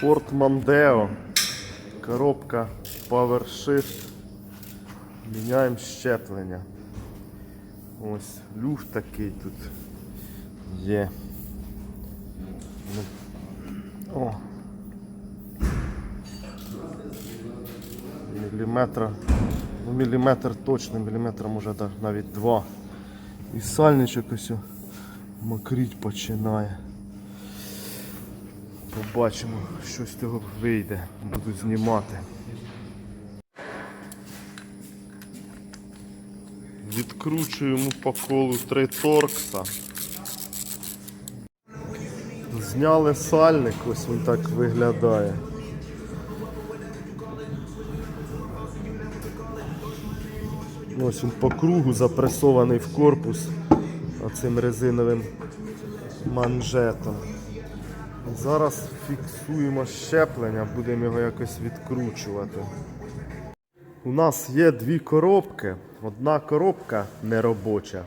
Ford Mondeo. Коробка PowerShift. Міняємо щеплення. Ось люфт такий тут є. О. Міліметра. Ну, міліметр точно, міліметра може навіть два. І сальничок ось мокріть починає. Побачимо, що з цього вийде. Буду знімати. Відкручуємо по колу три торкса. Зняли сальник, ось він так виглядає. Ось він по кругу запресований в корпус оцим резиновим манжетом. Зараз фіксуємо щеплення, будемо його якось відкручувати. У нас є дві коробки. Одна коробка неробоча.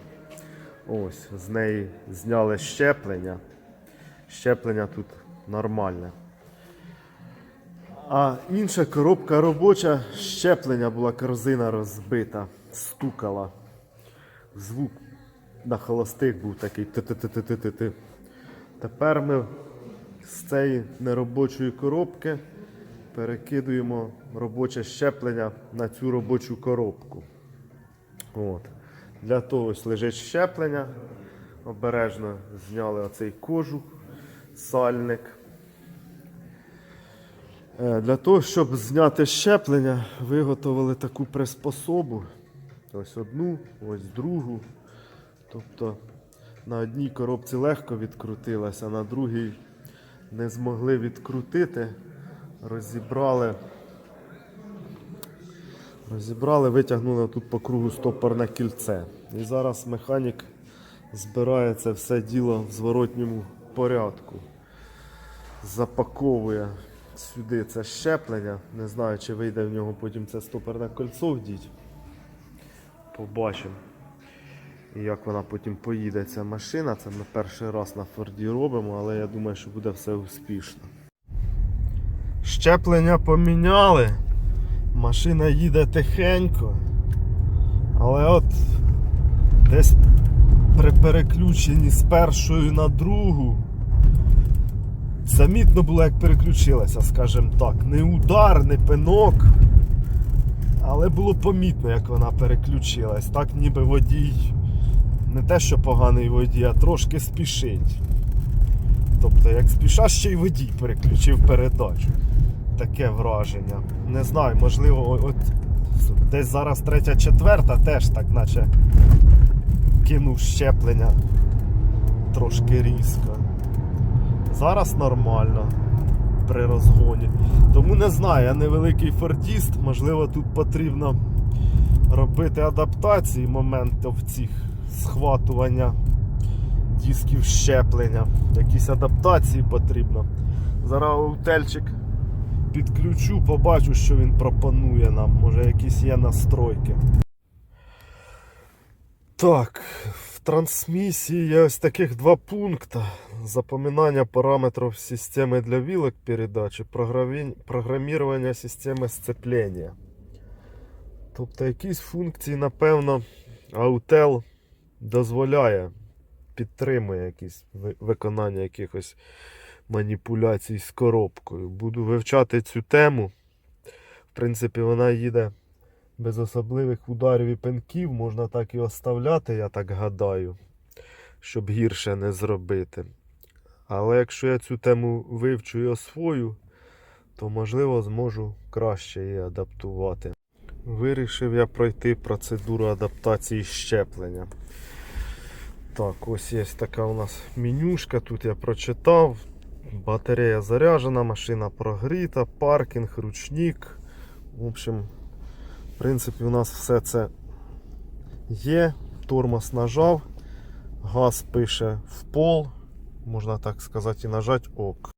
Ось, з неї зняли щеплення. Щеплення тут нормальне. А інша коробка робоча, щеплення була корзина розбита, стукала. Звук на холостих був такий ти-ти-ти-ти-ти-ти. Тепер ми з цієї неробочої коробки перекидуємо робоче щеплення на цю робочу коробку. От. Для того ось лежить щеплення. Обережно зняли оцей кожух, сальник. Е, Для того, щоб зняти щеплення, виготовили таку приспособу. Ось одну, ось другу. Тобто на одній коробці легко відкрутилася, на другій не змогли відкрутити. Розібрали. Розібрали, витягнули тут по кругу стопорне кільце. І зараз механік збирає це все діло в зворотньому порядку. Запаковує сюди це щеплення. Не знаю, чи вийде в нього потім це стопорне кольцо вдіть. Побачимо. І як вона потім поїде ця машина. Це ми перший раз на Форді робимо, але я думаю, що буде все успішно. Щеплення поміняли. Машина їде тихенько. Але от десь при переключенні з першої на другу. Замітно було, як переключилася, скажімо так. Не удар, не пинок. Але було помітно, як вона переключилась. Так ніби водій не те, що поганий водій, а трошки спішить. Тобто, як спіша, ще й водій переключив передачу. Таке враження. Не знаю, можливо, от десь зараз третя, четверта теж так, наче кинув щеплення трошки різко. Зараз нормально при розгоні. Тому не знаю, я невеликий фордіст, можливо, тут потрібно робити адаптації моментів цих схватування дисків щеплення. Якісь адаптації потрібно. Зараз аутельчик підключу, побачу, що він пропонує нам. Може якісь є настройки. Так, в трансмісії є ось таких два пункти. Запоминання параметрів системи для вілок передачі, програмірування системи сцеплення. Тобто якісь функції, напевно, Autel дозволяє, підтримує якісь виконання якихось маніпуляцій з коробкою. Буду вивчати цю тему. В принципі, вона їде без особливих ударів і пинків. Можна так і оставляти, я так гадаю, щоб гірше не зробити. Але якщо я цю тему вивчу і освою, то можливо зможу краще її адаптувати. Вирішив я пройти процедуру адаптації щеплення. Так, ось є така у нас менюшка. Тут я прочитав. Батарея заряджена, машина прогріта, паркінг, ручник. В общем, в принципі, у нас все це є. Тормоз нажав, газ пише в пол, можна так сказати, і нажати ок.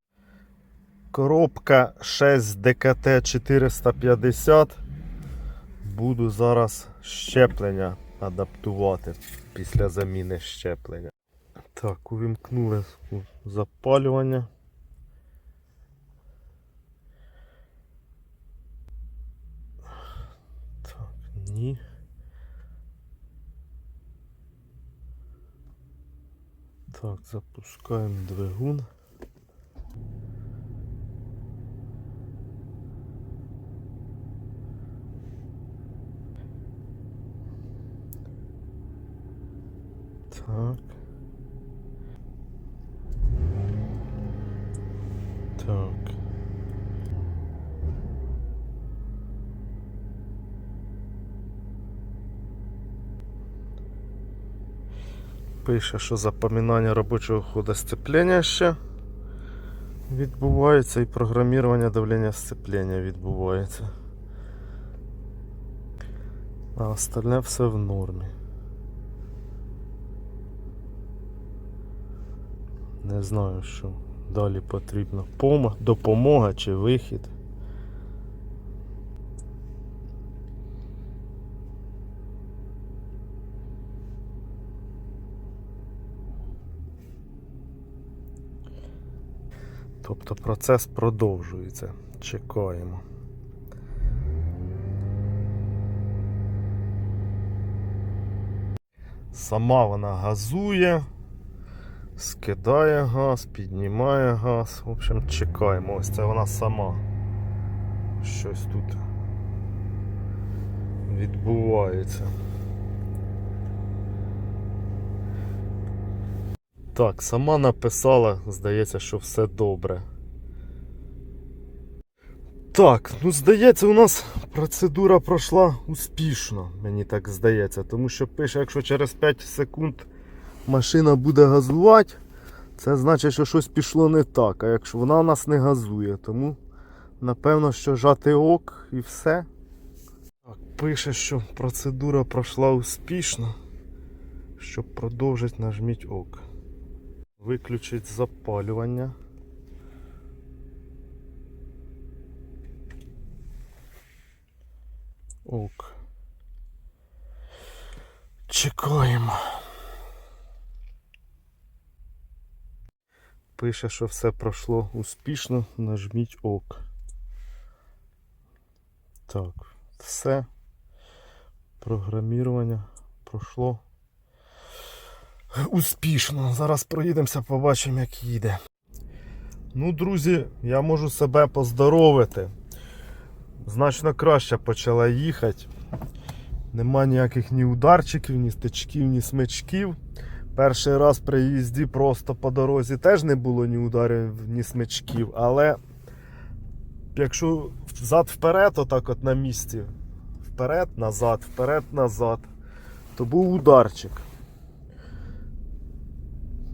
Коробка 6 ДКТ 450. Буду зараз щеплення адаптувати після заміни щеплення. Так, увімкнули запалювання. Так, ні. Так, запускаємо двигун. Так. Так. Пише, що запам'ятання робочого ходу сцеплення ще відбувається і програмування давлення сцеплення відбувається. А остальне все в нормі. Не знаю, що далі потрібно. Допомога чи вихід. Тобто процес продовжується. Чекаємо. Сама вона газує, скидає газ, піднімає газ. В общем, чекаємо. Ось це вона сама. Щось тут відбувається. Так, сама написала, здається, що все добре. Так, ну здається, у нас процедура пройшла успішно, мені так здається. Тому що пише, якщо через 5 секунд машина буде газувати, це значить, що щось пішло не так. А якщо вона у нас не газує, тому напевно, що жати ок і все. Так, пише, що процедура пройшла успішно. Щоб продовжити, нажміть ок. Виключить запалювання. Ок. Чекаємо. Пише, що все пройшло успішно. Нажміть ок. Так, все. Програмірування пройшло. Успішно. Зараз проїдемося, побачимо, як їде. Ну, друзі, я можу себе поздоровити. Значно краще почала їхати. Нема ніяких ні ударчиків, ні стичків, ні смичків. Перший раз при їзді просто по дорозі теж не було ні ударів, ні смичків. Але якщо взад вперед, отак от на місці, вперед, назад, вперед, назад, то був ударчик.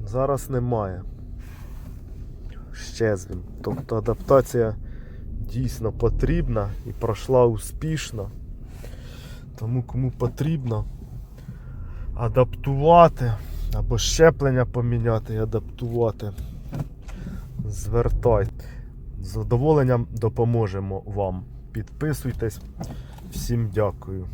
Зараз немає. Щезвін. Тобто адаптація дійсно потрібна і пройшла успішно. Тому кому потрібно адаптувати або щеплення поміняти і адаптувати, звертайте. З задоволенням допоможемо вам. Підписуйтесь. Всім дякую.